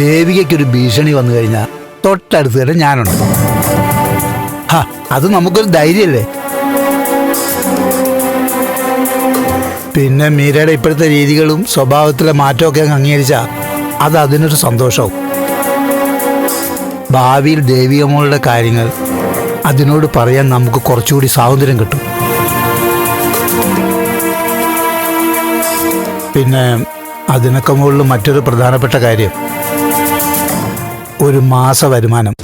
ദേവികയ്ക്കൊരു ഭീഷണി വന്നു കഴിഞ്ഞാൽ തൊട്ടടുത്ത് തന്നെ ഞാനുണ്ട്. ഹാ അത് നമുക്കൊരു ധൈര്യമല്ലേ? പിന്നെ മീരയുടെ ഇപ്പോഴത്തെ രീതികളും സ്വഭാവത്തിലെ മാറ്റമൊക്കെ അങ്ങ് അംഗീകരിച്ചാൽ അത് അതിനൊരു സന്തോഷവും. ഭാവിയിൽ ദേവികമ്മളുടെ കാര്യങ്ങൾ അതിനോട് പറയാൻ നമുക്ക് കുറച്ചുകൂടി സ്വാതന്ത്ര്യം കിട്ടും. പിന്നെ അതിനൊക്കെ മുകളിൽ മറ്റൊരു പ്രധാനപ്പെട്ട കാര്യം. ഒരു മാസ വരുമാനം.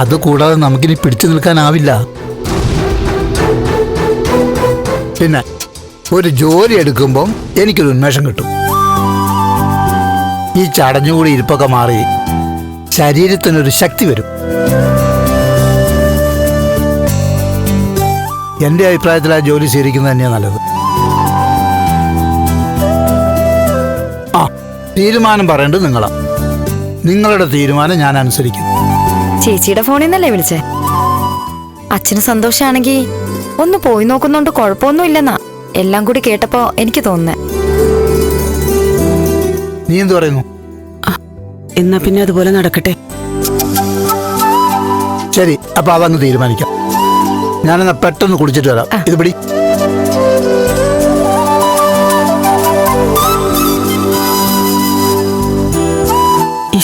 അത് കൂടാതെ നമുക്കിനി പിടിച്ചു നിൽക്കാനാവില്ല. പിന്നെ ഒരു ജോലി എടുക്കുമ്പം എനിക്കൊരു ഉന്മേഷം കിട്ടും. ഈ ചടഞ്ഞുകൂടി ഇരിപ്പൊക്കെ മാറി ശരീരത്തിനൊരു ശക്തി വരും. എന്റെ അഭിപ്രായത്തിൽ ആ ജോലി സ്വീകരിക്കുന്നത് തന്നെയാണ് നല്ലത്. ആ തീരുമാനം പറയേണ്ടത് നിങ്ങളാ. നിങ്ങളുടെ തീരുമാനം ഞാൻ അനുസരിക്കും. ചേച്ചിയുടെ ഫോണിൽ നിന്നല്ലേ വിളിച്ചേ? അച്ഛന് സന്തോഷാണെങ്കി ഒന്ന് പോയി നോക്കുന്നോണ്ട് കുഴപ്പമൊന്നും ഇല്ലെന്നാ എല്ലാം കൂടി കേട്ടപ്പോ എനിക്ക് തോന്നുന്നേ. നീ എന്ത് പറയുന്നു? എന്നാ പിന്നെ അതുപോലെ നടക്കട്ടെ. ശരി അപ്പൊ അതങ്ങ് തീരുമാനിക്കാം. ഞാനെന്നാ പെട്ടെന്ന് കുടിച്ചിട്ട് വരാം. ഇത് പിടി.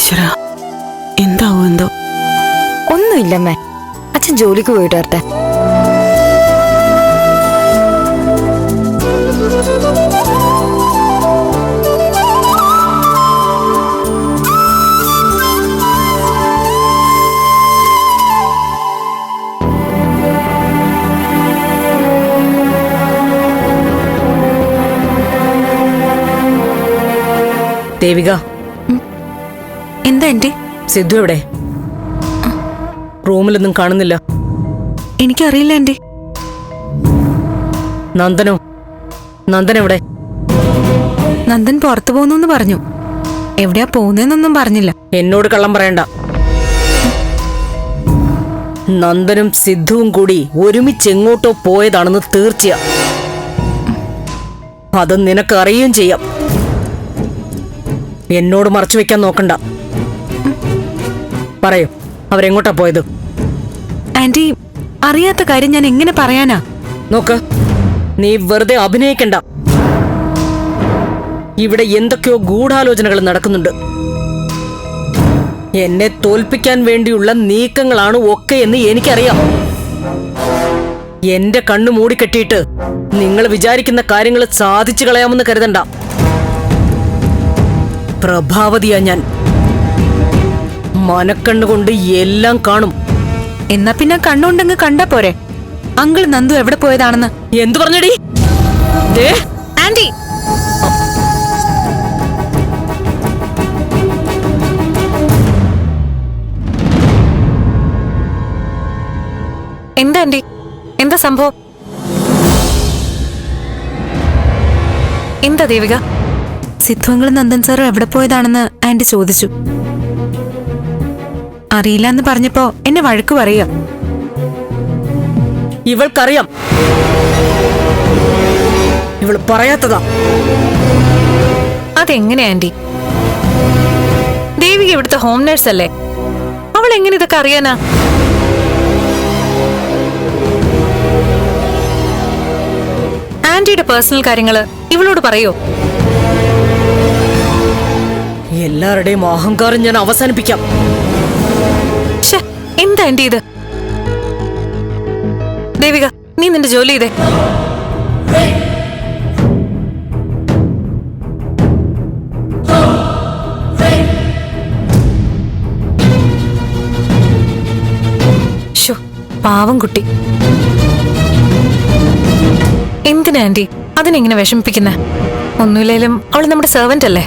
ഈശ്വര. എന്താവോ എന്തോ? ഒന്നുമില്ലമ്മേ അച്ഛൻ ജോലിക്ക് പോയിട്ട് വരട്ടെ. ദേവിക എന്താ എന്റെ സിദ്ധു എവിടെ? റൂമിലൊന്നും കാണുന്നില്ല. എനിക്കറിയില്ല എന്റെ നന്ദനോ? നന്ദൻ എവിടെ? നന്ദൻ പുറത്തു പോകുന്നു പറഞ്ഞു. എവിടെയാ പോകുന്നതെന്നൊന്നും പറഞ്ഞില്ല. എന്നോട് കള്ളം പറയണ്ട. നന്ദനും സിദ്ധുവും കൂടി ഒരുമിച്ച് എങ്ങോട്ടോ പോയതാണെന്ന് തീർച്ചയാ. അത് നിനക്ക് അറിയുകയും ചെയ്യാം. എന്നോട് മറച്ചു വെക്കാൻ നോക്കണ്ട. പറയൂ. അവരെങ്ങോട്ടാ പോയത്? ആന്റി അറിയാത്ത കാര്യം ഞാൻ എങ്ങനെ പറയാനാ? നോക്ക് നീ വെറുതെ അഭിനയിക്കണ്ട. ഇവിടെ എന്തൊക്കെയോ ഗൂഢാലോചനകൾ നടക്കുന്നുണ്ട്. എന്നെ തോൽപ്പിക്കാൻ വേണ്ടിയുള്ള നീക്കങ്ങളാണ് ഒക്കെ എന്ന് എനിക്കറിയാം. എന്റെ കണ്ണു മൂടിക്കെട്ടിയിട്ട് നിങ്ങൾ വിചാരിക്കുന്ന കാര്യങ്ങൾ സാധിച്ചു കളയാമെന്ന് കരുതണ്ട. പ്രഭാവതിയാ ഞാൻ. മനക്കണ്ണുകൊണ്ട് എല്ലാം കാണും. എന്നാ പിന്നെ കണ്ണുണ്ടെങ്കിൽ കണ്ട പോരെ. അങ്കിൾ നന്ദു എവിടെ പോയതാണെന്ന്. എന്തു പറഞ്ഞടി? ദേ. ആന്റി. എന്താ ആന്റി? എന്താ സംഭവം? എന്താ ദേവിക? സിദ്ധുവങ്ങളും നന്ദൻ സാറും എവിടെ പോയതാണെന്ന് ആന്റി ചോദിച്ചു. അറിയില്ല എന്ന് പറഞ്ഞപ്പോ എന്നെ വഴക്ക് പറയുക ഇവൾക്കറിയാം. ഇവൾ പറയാത്തതാ. അതെങ്ങനെ ആന്റി? ദേവിക ഇവിടുത്തെ ഹോം നേഴ്സ് അല്ലേ അവൾ എങ്ങനെ ഇതൊക്കെ അറിയാനാ? ആന്റിയുടെ പേഴ്സണൽ കാര്യങ്ങൾ ഇവളോട് പറയോ? എല്ലാവരുടെയും അഹങ്കാരം ഞാൻ അവസാനിപ്പിക്കാം. എന്താ എന്റെ ഇത്? ദേവിക നീ നിന്റെ ജോലി ചെയ്തേ. പാവം കുട്ടി. എന്തിനാ ആന്റി അതിനെങ്ങനെ വിഷമിപ്പിക്കുന്ന? ഒന്നുമില്ലേലും അവൾ നമ്മുടെ സെർവന്റ് അല്ലേ?